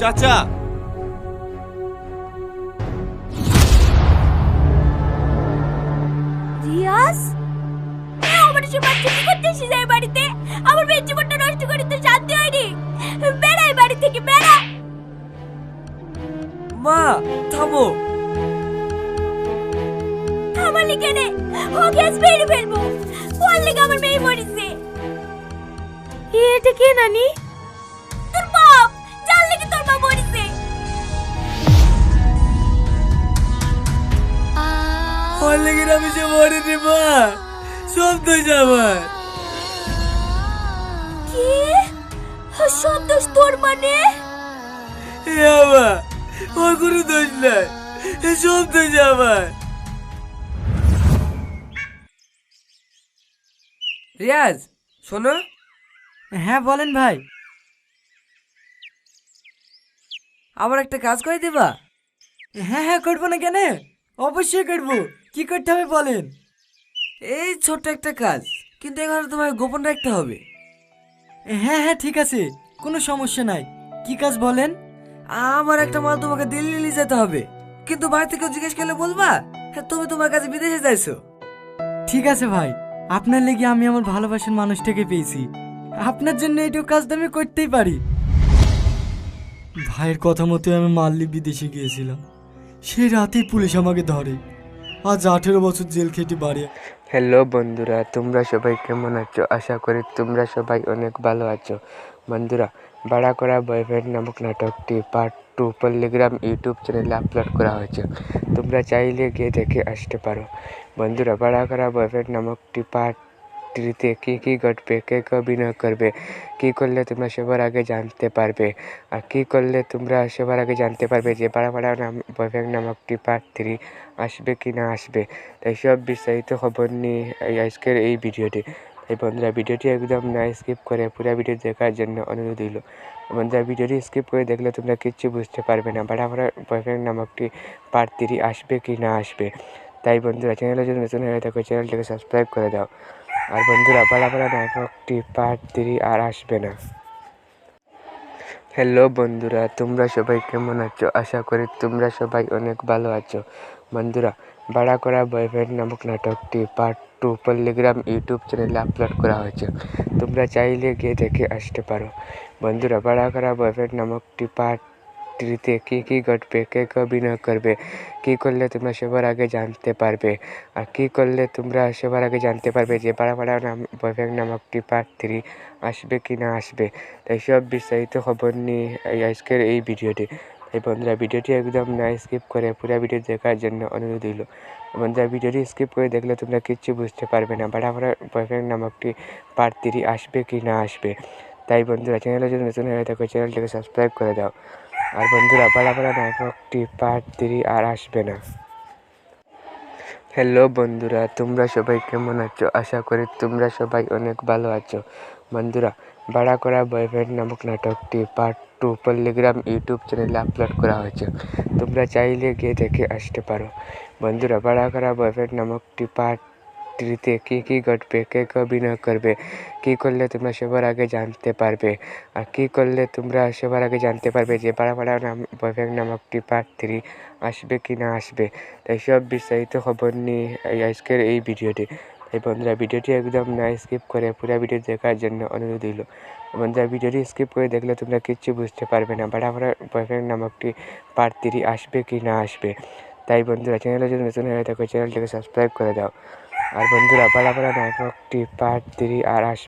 চাচা। রিয়াজ? এ আমার সে বাচ্চা কি করতে এসেছিস এই বাড়িতে? আমার মেয়ের জীবনটা নষ্ট করে তো শান্তি হয়নি। বেড়াই বাড়ি থেকে বেড়া। মা থামো। থামালি কেনে ও গ্যাস বেরিয়ে ফেলব। ওর লেগে আমার মেয়ে মরেছে। এটা কে নানি? ওর লেগে আমি যে মরিনি মা সব তো আমার। কি? সব দোষ তোর মানে? এ বাবা ওর কোনো দোষ নাই। এ সব দোষ আমার। রিয়াজ শোনো। হ্যাঁ বলেন ভাই। আবার একটা কাজ করে দিবা? হ্যাঁ হ্যাঁ করব না কেন? অবশ্যই করব কি করতে হবে বলেন? এই ছোট্ট একটা কাজ, কিন্তু এখানে তোমায় গোপন রাখতে হবে। হ্যাঁ হ্যাঁ ঠিক আছে, কোনো সমস্যা নাই। কি কাজ বলেন? আমার একটা মাল তোমাকে দিল্লি নিয়ে যেতে হবে। কিন্তু বাড়ি থেকে জিজ্ঞেস করলে বলবা? হ্যাঁ তুমি তোমার কাছে বিদেশে যাইছো। ঠিক আছে ভাই, আপনার লেগে আমি আমার ভালোবাসার মানুষটাকে পেয়েছি। আপনার জন্য এইটুকু কাজটা আমি করতেই পারি। ভাইয়ের কথা মতো আমি মাল্লি বিদেশে গিয়েছিলাম। সেই রাতেই পুলিশ আমাকে ধরে। আজ আঠেরো বছর জেল খেটে বাড়ি হ্যালো বন্ধুরা, তোমরা সবাই কেমন আছো? আশা করি তোমরা সবাই অনেক ভালো আছো। বন্ধুরা বাড়া করা বয়ফ্রেন্ড নামক নাটকটি পার্ট টু পল্লিগ্রাম ইউটিউব চ্যানেলে আপলোড করা হয়েছে। তোমরা চাইলে গিয়ে দেখে আসতে পারো। বন্ধুরা বাড়া করা বয়ফ্রেন্ড নামকটি পার্ট থ্রিতে কী কী ঘটবে কে কে অভিনয় করবে কী করলে তোমরা সবার আগে জানতে পারবে আর কী করলে তোমরা সবার আগে জানতে পারবে যে বাড়া নাম বয়ফ্রেন্ড নামকটি পার্ট থ্রি আসবে কি না আসবে তাই সব বিস্তারিত খবর নিয়ে আজকের এই ভিডিওটি এই বন্ধুরা ভিডিওটি একদম না স্কিপ করে পুরো ভিডিও দেখার জন্য অনুরোধ দিল বন্ধুরা ভিডিওটি স্কিপ করে দেখলে তোমরা কিচ্ছু বুঝতে পারবে না বাড়া বাড়া বয়ফ্রেন্ড নামকটি পার্ট থ্রি আসবে কি না আসবে তাই বন্ধুরা চ্যানেলে যদি নতুন হয়ে থাকো চ্যানেলটিকে সাবস্ক্রাইব করে দাও আর বন্ধুরা বাড়া নাটকটি পার্ট থ্রি আর আসবে না। হ্যালো বন্ধুরা, তোমরা সবাই কেমন আছো? আশা করি তোমরা সবাই অনেক ভালো আছো। বন্ধুরা, বাড়া করা বয়ফ্রেন্ড নামক নাটকটি পার্ট টু পল্লিগ্রাম ইউটিউব চ্যানেলে আপলোড করা হয়েছে। তোমরা চাইলে গিয়ে দেখে আসতে পারো। বন্ধুরা, বাড়া করা বয়ফ্রেন্ড নামকটি পার্ট থ্রিতে কী কী ঘটবে কে কে অভিনয় করবে কী করলে তোমরা সবার আগে জানতে পারবে আর কী করলে তোমরা সবার আগে জানতে পারবে যে বাড়া বাড়া নাম বয়ফ্রেন্ড নামকটি পার্ট থ্রি আসবে কি না আসবে তাই সব বিস্তারিত খবর নিয়ে এই আজকের এই ভিডিওটি তাই বন্ধুরা ভিডিওটি একদম না স্কিপ করে পুরো ভিডিও দেখার জন্য অনুরোধ দিল বন্ধুরা ভিডিওটি স্কিপ করে দেখলে তোমরা কিচ্ছু বুঝতে পারবে না বাড়া বাড়া বয়ফ্রেন্ড নামকটি পার্ট থ্রি আসবে কি না আসবে তাই বন্ধুরা চ্যানেলে যদি নতুন হয়ে থাকো চ্যানেলটিকে সাবস্ক্রাইব করে দাও আর বন্ধুরা বাড়া নাটকটি পার্ট থ্রি আর আসবে না। হ্যালো বন্ধুরা, তোমরা সবাই কেমন আছো? আশা করি তোমরা সবাই অনেক ভালো আছো। বন্ধুরা, বাড়া করা বয়ফ্রেন্ড নামক নাটকটি পার্ট টু পল্লিগ্রাম ইউটিউব চ্যানেলে আপলোড করা হয়েছে। তোমরা চাইলে গিয়ে দেখে আসতে পারো। বন্ধুরা, বাড়া করা বয়ফ্রেন্ড নামকটি পার্ট থ্রিতে কী কী ঘটবে কে কে অভিনয় করবে কী করলে তোমরা সবার আগে জানতে পারবে আর কী করলে তোমরা সবার আগে জানতে পারবে যে বাড়া বাড়া নাম বয়ফ্রেন্ড নামকটি পার্ট থ্রি আসবে কি না আসবে তাই সব বিস্তারিত খবর নিয়ে এই আজকের এই ভিডিওটি তাই বন্ধুরা ভিডিওটি একদম না স্কিপ করে পুরো ভিডিও দেখার জন্য অনুরোধ দিল বন্ধুরা ভিডিওটি স্কিপ করে দেখলে তোমরা কিচ্ছু বুঝতে পারবে না বাড়া বাড়া বয়ফ্রেন্ড নামকটি পার্ট থ্রি আসবে কি না আসবে তাই বন্ধুরা চ্যানেলে যদি নতুন হয়ে থাকো চ্যানেলটিকে সাবস্ক্রাইব করে দাও আর বন্ধুরা বাড়া নাটকটি পার্ট থ্রি আর আসবে